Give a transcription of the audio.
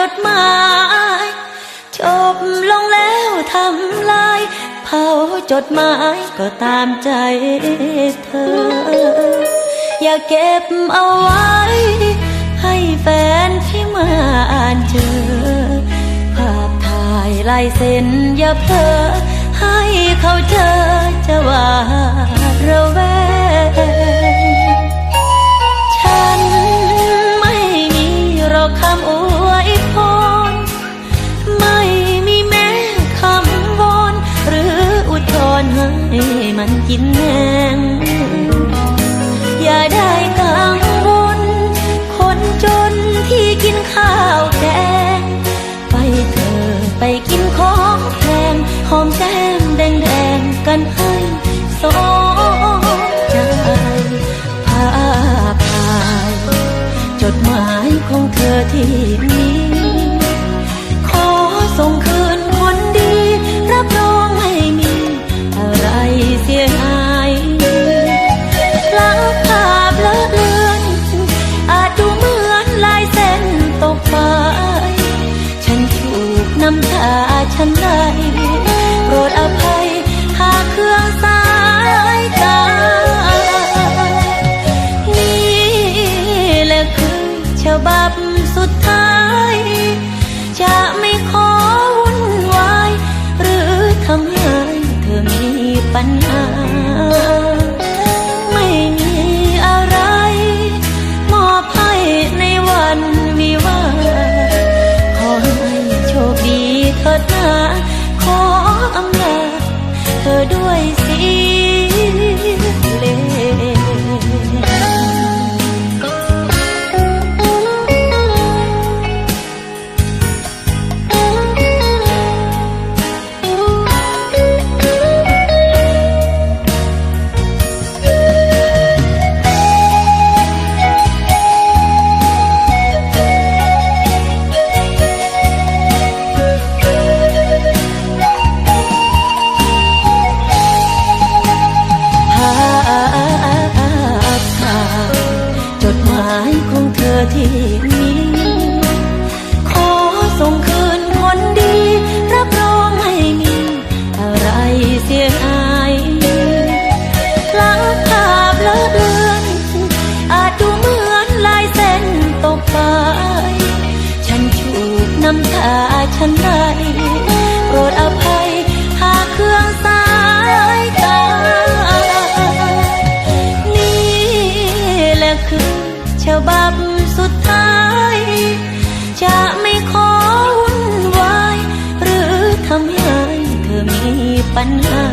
เธอได้อ่านจดหมายจบลงแล้วทำลายเผาจดหมายก็ตามใจเธอ อย่าเก็บเอาไว้ ให้แฟนที่มาอ่านเจอ ภาพถ่ายลายเซ็นอย่าเพลอให้เขาเจอจะว่า ไปกินของแพงหอมแก้มแดงๆกันให้สองใจภาพถ่ายจดหมายของเธอที่มี ฉบับสุดท้าย จะไม่ขอวุ่นวาย หรือทำให้เธอมีปัญหา ที่มีขอส่งคืนคนดี รับรองไม่มี อะไรเสียหายลับภาพเลอะเลือนอาจดูเหมือนลายเส้นตกไป ฉันถูกน้ำตาฉันไหลโปรดอภัยหากเครื่องสายตานี่แหละคือฉบับ สุดท้าย จะไม่ขอวุ่นวาย หรือทำให้เธอมีปัญหา